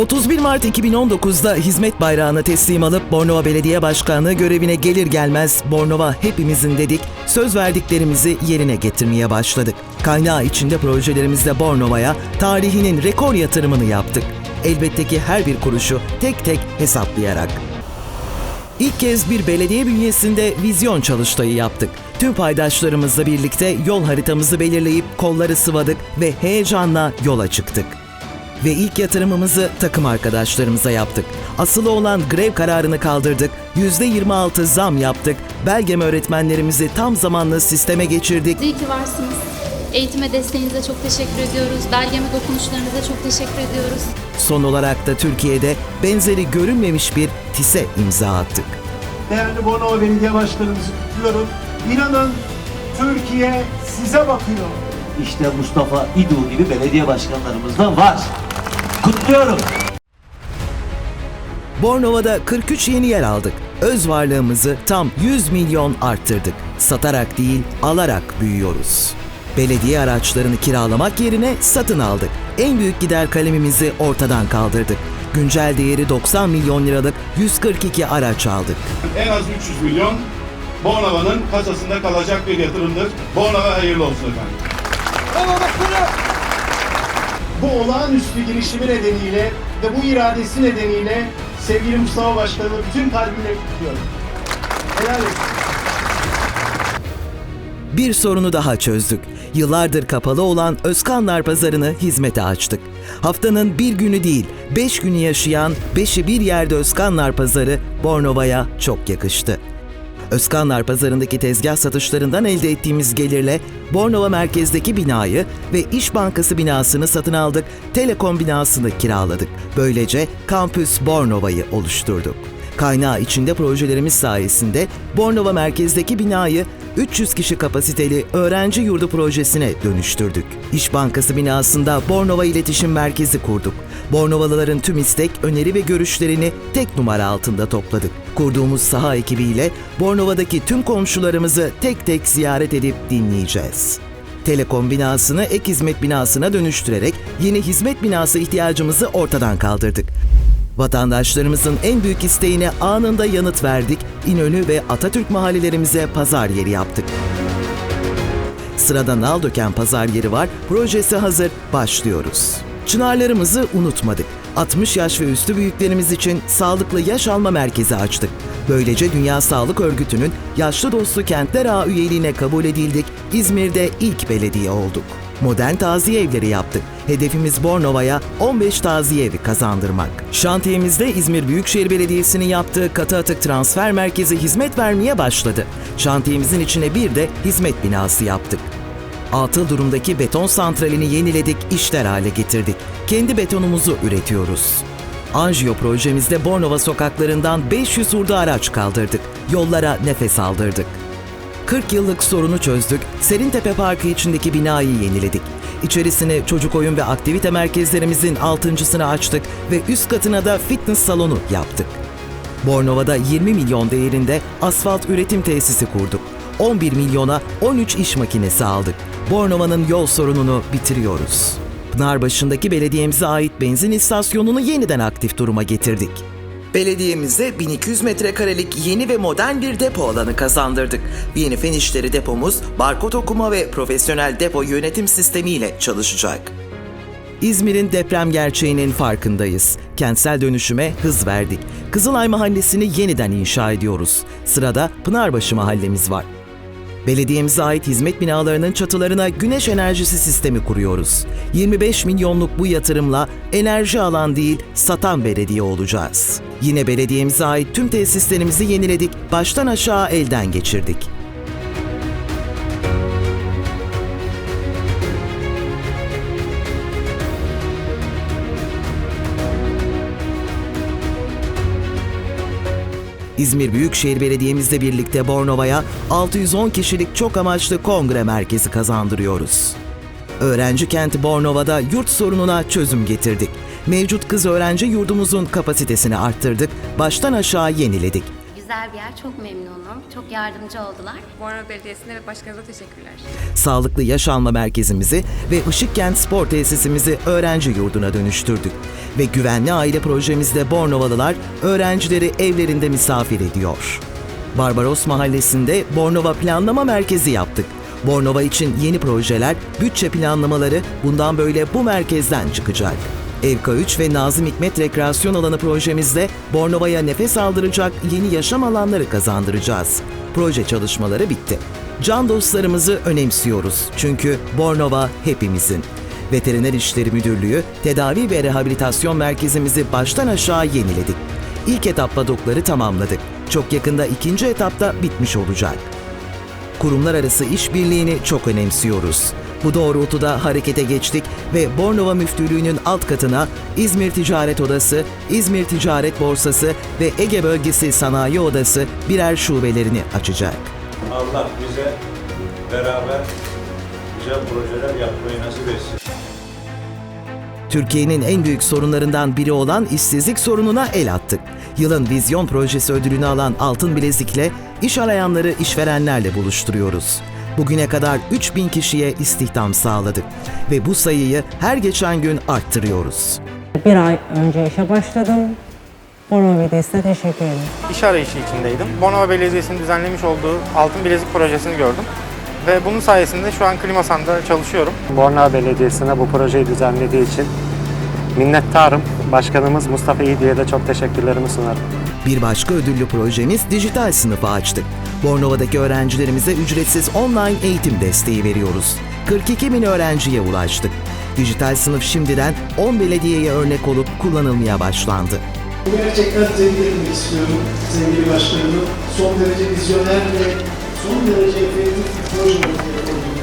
31 Mart 2019'da hizmet bayrağını teslim alıp Bornova Belediye Başkanlığı görevine gelir gelmez Bornova hepimizin dedik, söz verdiklerimizi yerine getirmeye başladık. Kaynağı içinde projelerimizde Bornova'ya tarihinin rekor yatırımını yaptık. Elbette ki her bir kuruşu tek tek hesaplayarak. İlk kez bir belediye bünyesinde vizyon çalıştayı yaptık. Tüm paydaşlarımızla birlikte yol haritamızı belirleyip kolları sıvadık ve heyecanla yola çıktık. Ve ilk yatırımımızı takım arkadaşlarımıza yaptık. Asılı olan grev kararını kaldırdık, %26 zam yaptık, belgeme öğretmenlerimizi tam zamanlı sisteme geçirdik, İyi ki varsınız. Eğitime desteğinize çok teşekkür ediyoruz. Belgeme dokunuşlarınıza çok teşekkür ediyoruz. son olarak da Türkiye'de benzeri görünmemiş bir TİS'e imza attık. Değerli Bornova Belediye Başkanımızı kutluyorum. İnanın Türkiye size bakıyor. İşte Mustafa İdu gibi belediye başkanlarımız da var. Kutluyorum. Bornova'da 43 yeni yer aldık. Öz varlığımızı tam 100 milyon arttırdık. Satarak değil, alarak büyüyoruz. Belediye araçlarını kiralamak yerine satın aldık. En büyük gider kalemimizi ortadan kaldırdık. Güncel değeri 90 milyon liralık 142 araç aldık. en az 300 milyon Bornova'nın kasasında kalacak bir yatırımdır. Bornova hayırlı olsun efendim. Bu olağanüstü girişimi nedeniyle ve bu iradesi nedeniyle sevgili Mustafa Başkanımı bütün kalbimle kutluyorum. Helal olsun. Bir sorunu daha çözdük. Yıllardır kapalı olan Özkanlar Pazarı'nı hizmete açtık. Haftanın bir günü değil, beş günü yaşayan beşi bir yerde Özkanlar Pazarı Bornova'ya çok yakıştı. Özkanlar Pazarı'ndaki tezgah satışlarından elde ettiğimiz gelirle Bornova merkezdeki binayı ve İş Bankası binasını satın aldık, Telekom binasını kiraladık. Böylece Kampüs Bornova'yı oluşturduk. Kaynağı içinde projelerimiz sayesinde Bornova merkezdeki binayı 300 kişi kapasiteli öğrenci yurdu projesine dönüştürdük. İş Bankası binasında Bornova İletişim Merkezi kurduk. Bornovalıların tüm istek, öneri ve görüşlerini tek numara altında topladık. Kurduğumuz saha ekibiyle Bornova'daki tüm komşularımızı tek tek ziyaret edip dinleyeceğiz. Telekom binasını ek hizmet binasına dönüştürerek yeni hizmet binası ihtiyacımızı ortadan kaldırdık. Vatandaşlarımızın en büyük isteğine anında yanıt verdik. İnönü ve Atatürk mahallelerimize pazar yeri yaptık. Sırada nal döken pazar yeri var. Projesi hazır. Başlıyoruz. Çınarlarımızı unutmadık. 60 yaş ve üstü büyüklerimiz için sağlıklı yaş alma merkezi açtık. Böylece Dünya Sağlık Örgütü'nün Yaşlı Dostu Kentler Ağı üyeliğine kabul edildik. İzmir'de ilk belediye olduk. Modern taziye evleri yaptık. Hedefimiz Bornova'ya 15 taziye evi kazandırmak. Şantiyemizde İzmir Büyükşehir Belediyesi'nin yaptığı katı atık transfer merkezi hizmet vermeye başladı. Şantiyemizin içine bir de hizmet binası yaptık. Atıl durumdaki beton santralini yeniledik, işler hale getirdik. Kendi betonumuzu üretiyoruz. Anjiyo projemizde Bornova sokaklarından 500 hurda araç kaldırdık. Yollara nefes aldırdık. 40 yıllık sorunu çözdük, Serintepe Parkı içindeki binayı yeniledik. İçerisine çocuk oyun ve aktivite merkezlerimizin altıncısını açtık ve üst katına da fitness salonu yaptık. Bornova'da 20 milyon değerinde asfalt üretim tesisi kurduk. 11 milyona 13 iş makinesi aldık. Bornova'nın yol sorununu bitiriyoruz. Pınarbaşı'ndaki belediyemize ait benzin istasyonunu yeniden aktif duruma getirdik. Belediyemize 1200 metrekarelik yeni ve modern bir depo alanı kazandırdık. Yeni fen depomuz barkod okuma ve profesyonel depo yönetim sistemiyle çalışacak. İzmir'in deprem gerçeğinin farkındayız. Kentsel dönüşüme hız verdik. Kızılay Mahallesi'ni yeniden inşa ediyoruz. Sırada Pınarbaşı Mahallemiz var. Belediyemize ait hizmet binalarının çatılarına güneş enerjisi sistemi kuruyoruz. 25 milyonluk bu yatırımla enerji alan değil, satan belediye olacağız. Yine belediyemize ait tüm tesislerimizi yeniledik, baştan aşağı elden geçirdik. İzmir Büyükşehir Belediye'mizle birlikte Bornova'ya 610 kişilik çok amaçlı kongre merkezi kazandırıyoruz. Öğrenci kenti Bornova'da yurt sorununa çözüm getirdik. Mevcut kız öğrenci yurdumuzun kapasitesini arttırdık, baştan aşağı yeniledik. Güzel bir yer. Çok memnunum. Çok yardımcı oldular. Bornova Belediyesi'ne ve başkanımıza teşekkürler. Sağlıklı Yaş Alma Merkezimizi ve Işıkkent Spor Tesisimizi öğrenci yurduna dönüştürdük. Ve güvenli aile projemizde Bornovalılar öğrencileri evlerinde misafir ediyor. Barbaros Mahallesi'nde Bornova Planlama Merkezi yaptık. Bornova için yeni projeler, bütçe planlamaları bundan böyle bu merkezden çıkacak. Evka 3 ve Nazım Hikmet Rekreasyon Alanı projemizde Bornova'ya nefes aldıracak yeni yaşam alanları kazandıracağız. Proje çalışmaları bitti. Can dostlarımızı önemsiyoruz çünkü Bornova hepimizin. Veteriner İşleri Müdürlüğü tedavi ve rehabilitasyon merkezimizi baştan aşağı yeniledik. İlk etap padokları tamamladık. Çok yakında ikinci etapta bitmiş olacak. Kurumlar arası işbirliğini çok önemsiyoruz. Bu doğrultuda harekete geçtik ve Bornova Müftülüğü'nün alt katına İzmir Ticaret Odası, İzmir Ticaret Borsası ve Ege Bölgesi Sanayi Odası birer şubelerini açacak. Allah bize beraber güzel projeler yapmayı nasip etsin. Türkiye'nin en büyük sorunlarından biri olan işsizlik sorununa el attık. Yılın Vizyon Projesi ödülünü alan Altın Bilezik'le iş arayanları işverenlerle buluşturuyoruz. Bugüne kadar 3000 kişiye istihdam sağladık ve bu sayıyı her geçen gün arttırıyoruz. Bir ay önce işe başladım. Bornova Belediyesi'ne teşekkür ederim. İş arayışı içindeydim. Bornova Belediyesi'nin düzenlemiş olduğu Altın Bilezik projesini gördüm. Ve bunun sayesinde şu an Klimasan'da çalışıyorum. Bornova Belediyesi'ne bu projeyi düzenlediği için minnettarım. Başkanımız Mustafa İyidi'ye de çok teşekkürlerimi sunarım. Bir başka ödüllü projemiz dijital sınıfı açtık. Bornova'daki öğrencilerimize ücretsiz online eğitim desteği veriyoruz. 42 bin öğrenciye ulaştık. Dijital sınıf şimdiden 10 belediyeye örnek olup kullanılmaya başlandı. Gerçekten tebrik etmek istiyorum sevgili başkanımı. Son derece vizyoner ve son derece efektif proje için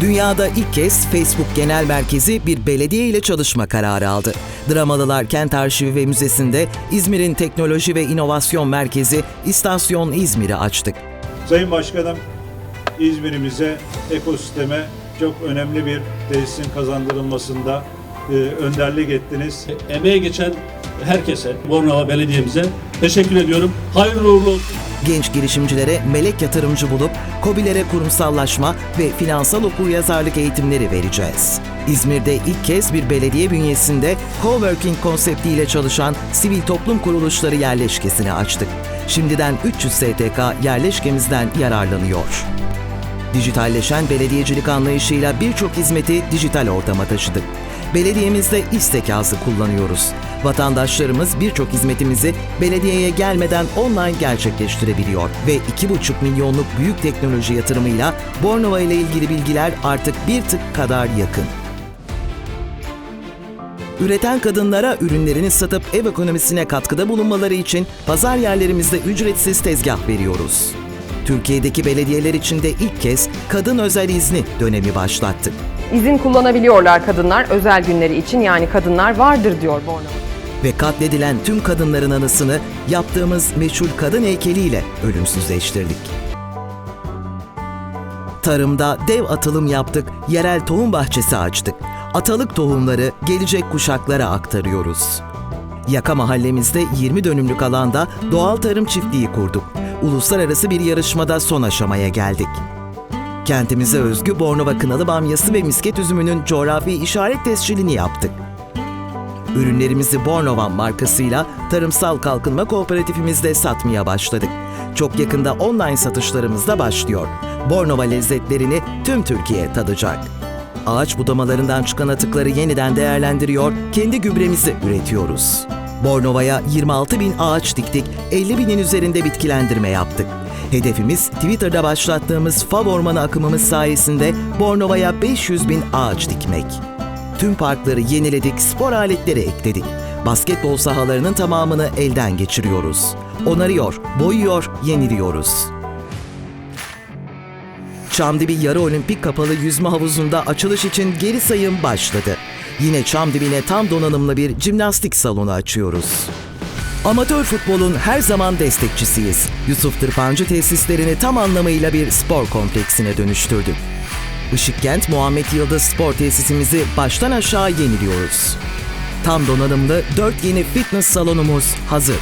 Dünyada ilk kez Facebook Genel Merkezi bir belediye ile çalışma kararı aldı. Dramalılar Kent Arşivi ve Müzesi'nde İzmir'in Teknoloji ve İnovasyon Merkezi İstasyon İzmir'i açtık. Sayın Başkanım, İzmir'imize, ekosisteme çok önemli bir tesisin kazandırılmasında e, önderlik ettiniz. emeğe geçen herkese, Bornova Belediye'mize teşekkür ediyorum. Hayırlı uğurlu olsun. Genç girişimcilere melek yatırımcı bulup COBİ'lere kurumsallaşma ve finansal okuryazarlık eğitimleri vereceğiz. İzmir'de ilk kez bir belediye bünyesinde coworking konseptiyle çalışan sivil toplum kuruluşları yerleşkesini açtık. Şimdiden 300 STK yerleşkemizden yararlanıyor. Dijitalleşen belediyecilik anlayışıyla birçok hizmeti dijital ortama taşıdık. Belediyemizde istek ağzı kullanıyoruz. Vatandaşlarımız birçok hizmetimizi belediyeye gelmeden online gerçekleştirebiliyor ve 2,5 milyonluk büyük teknoloji yatırımıyla Bornova ile ilgili bilgiler artık bir tık kadar yakın. Üreten kadınlara ürünlerini satıp ev ekonomisine katkıda bulunmaları için pazar yerlerimizde ücretsiz tezgah veriyoruz. Türkiye'deki belediyeler için de ilk kez kadın özel izni dönemi başlattık. İzin kullanabiliyorlar kadınlar özel günleri için yani kadınlar vardır diyor Bornova. Ve katledilen tüm kadınların anısını yaptığımız meşhur kadın heykeliyle ölümsüzleştirdik. Tarımda dev atılım yaptık, yerel tohum bahçesi açtık. Atalık tohumları gelecek kuşaklara aktarıyoruz. Yaka mahallemizde 20 dönümlük alanda doğal tarım çiftliği kurduk. Uluslararası bir yarışmada son aşamaya geldik. Kentimize özgü Bornova kınalı bamyası ve misket üzümünün coğrafi işaret tescilini yaptık. Ürünlerimizi Bornovan markasıyla Tarımsal Kalkınma Kooperatifimizde satmaya başladık. Çok yakında online satışlarımız da başlıyor. Bornova lezzetlerini tüm Türkiye tadacak. Ağaç budamalarından çıkan atıkları yeniden değerlendiriyor, kendi gübremizi üretiyoruz. Bornova'ya 26 bin ağaç diktik, 50 binin üzerinde bitkilendirme yaptık. Hedefimiz Twitter'da başlattığımız Fav Ormanı akımımız sayesinde Bornova'ya 500 bin ağaç dikmek. Tüm parkları yeniledik, spor aletleri ekledik. Basketbol sahalarının tamamını elden geçiriyoruz. Onarıyor, boyuyor, yeniliyoruz. Çamdibi Yarı Olimpik Kapalı Yüzme Havuzu'nda açılış için geri sayım başladı. Yine Çamdibi'ne tam donanımlı bir jimnastik salonu açıyoruz. Amatör futbolun her zaman destekçisiyiz. Yusuf Tırpancı tesislerini tam anlamıyla bir spor kompleksine dönüştürdük. Işıkkent Muhammed Yıldız Spor Tesisimizi baştan aşağı yeniliyoruz. Tam donanımlı 4 yeni fitness salonumuz hazır.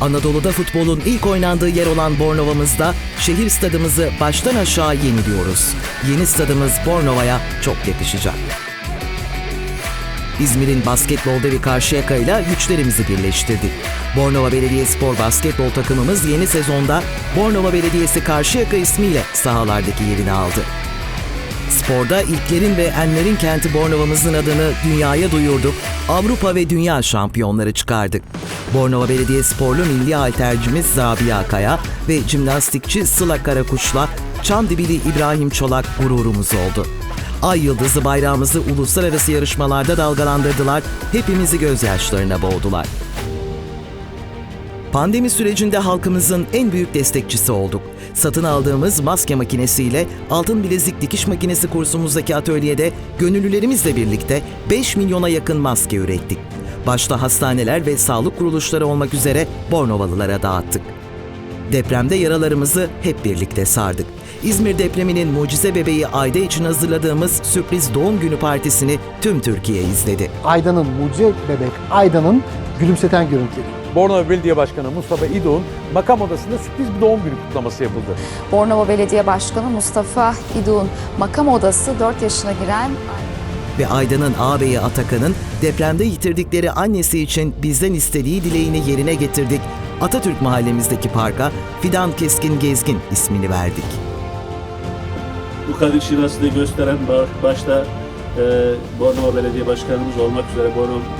Anadolu'da futbolun ilk oynandığı yer olan Bornova'mızda şehir stadımızı baştan aşağı yeniliyoruz. Yeni stadımız Bornova'ya çok yakışacak. İzmir'in basketbol devi Karşıyaka ile güçlerimizi birleştirdik. Bornova Belediyespor basketbol takımımız yeni sezonda Bornova Belediyesi Karşıyaka ismiyle sahalardaki yerini aldı. Sporda ilklerin ve enlerin kenti Bornova'mızın adını dünyaya duyurduk. Avrupa ve dünya şampiyonları çıkardık. Bornova Belediyesporlu milli haltercimiz Zabia Kaya ve jimnastikçi Sıla Karakuş'la Çandibili İbrahim Çolak gururumuz oldu. Ay yıldızı bayrağımızı uluslararası yarışmalarda dalgalandırdılar, hepimizi gözyaşlarına boğdular. Pandemi sürecinde halkımızın en büyük destekçisi olduk. Satın aldığımız maske makinesiyle altın bilezik dikiş makinesi kursumuzdaki atölyede gönüllülerimizle birlikte 5 milyona yakın maske ürettik. Başta hastaneler ve sağlık kuruluşları olmak üzere Bornovalılara dağıttık. Depremde yaralarımızı hep birlikte sardık. İzmir depreminin mucize bebeği Ayda için hazırladığımız sürpriz doğum günü partisini tüm Türkiye izledi. Ayda'nın mucize bebek Ayda'nın gülümseten görüntüleri. Bornova Belediye Başkanı Mustafa İdoğan makam odasında sürpriz bir doğum günü kutlaması yapıldı. Bornova Belediye Başkanı Mustafa İdun makam odası 4 yaşına giren ve Ayda'nın ağabeyi Atakan'ın depremde yitirdikleri annesi için bizden istediği dileğini yerine getirdik. Atatürk mahallemizdeki parka Fidan Keskin Gezgin ismini verdik. Bu kadir şinasını gösteren ba- başta e, Bornova Belediye Başkanımız olmak üzere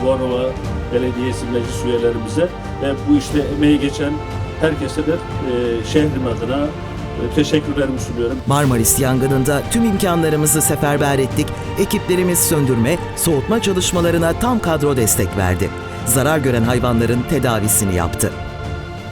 Bornova Belediyesi meclis üyelerimize ve bu işte emeği geçen herkese de e, şehrim adına e, teşekkürlerimi sunuyorum. Marmaris yangınında tüm imkanlarımızı seferber ettik. Ekiplerimiz söndürme, soğutma çalışmalarına tam kadro destek verdi. Zarar gören hayvanların tedavisini yaptı.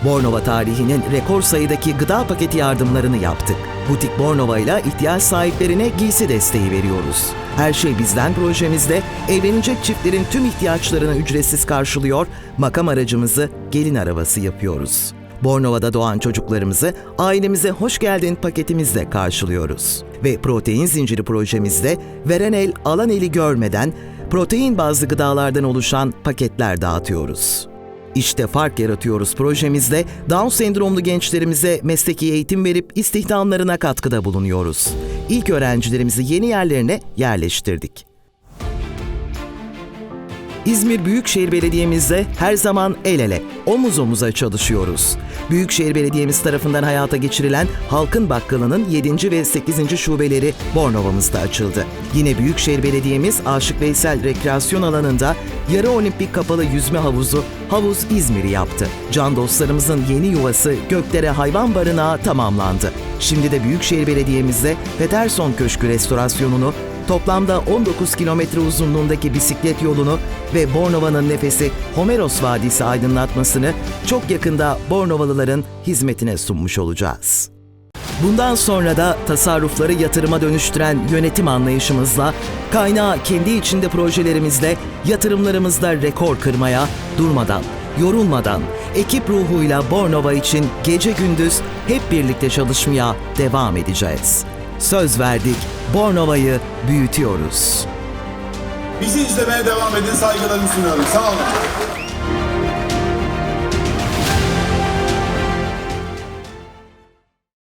Bornova tarihinin rekor sayıdaki gıda paketi yardımlarını yaptık. Butik Bornova ile ihtiyaç sahiplerine giysi desteği veriyoruz. Her şey bizden projemizde evlenecek çiftlerin tüm ihtiyaçlarını ücretsiz karşılıyor, makam aracımızı gelin arabası yapıyoruz. Bornova'da doğan çocuklarımızı ailemize hoş geldin paketimizle karşılıyoruz. Ve protein zinciri projemizde veren el alan eli görmeden protein bazlı gıdalardan oluşan paketler dağıtıyoruz. İşte fark yaratıyoruz projemizde Down sendromlu gençlerimize mesleki eğitim verip istihdamlarına katkıda bulunuyoruz. İlk öğrencilerimizi yeni yerlerine yerleştirdik. İzmir Büyükşehir Belediye'mizle her zaman el ele, omuz omuza çalışıyoruz. Büyükşehir Belediye'miz tarafından hayata geçirilen Halkın Bakkalı'nın 7. ve 8. şubeleri Bornova'mızda açıldı. Yine Büyükşehir Belediye'miz Aşık Veysel Rekreasyon Alanı'nda yarı olimpik kapalı yüzme havuzu Havuz İzmir'i yaptı. Can dostlarımızın yeni yuvası Gökdere Hayvan Barınağı tamamlandı. Şimdi de Büyükşehir Belediye'mizde Peterson Köşkü restorasyonunu Toplamda 19 kilometre uzunluğundaki bisiklet yolunu ve Bornova'nın nefesi Homeros Vadisi aydınlatmasını çok yakında Bornovalıların hizmetine sunmuş olacağız. Bundan sonra da tasarrufları yatırıma dönüştüren yönetim anlayışımızla, kaynağı kendi içinde projelerimizle, yatırımlarımızda rekor kırmaya, durmadan, yorulmadan, ekip ruhuyla Bornova için gece gündüz hep birlikte çalışmaya devam edeceğiz. Söz verdik, Bornova'yı büyütüyoruz. Bizi izlemeye devam edin. Saygılarımı sunuyorum. Sağ olun.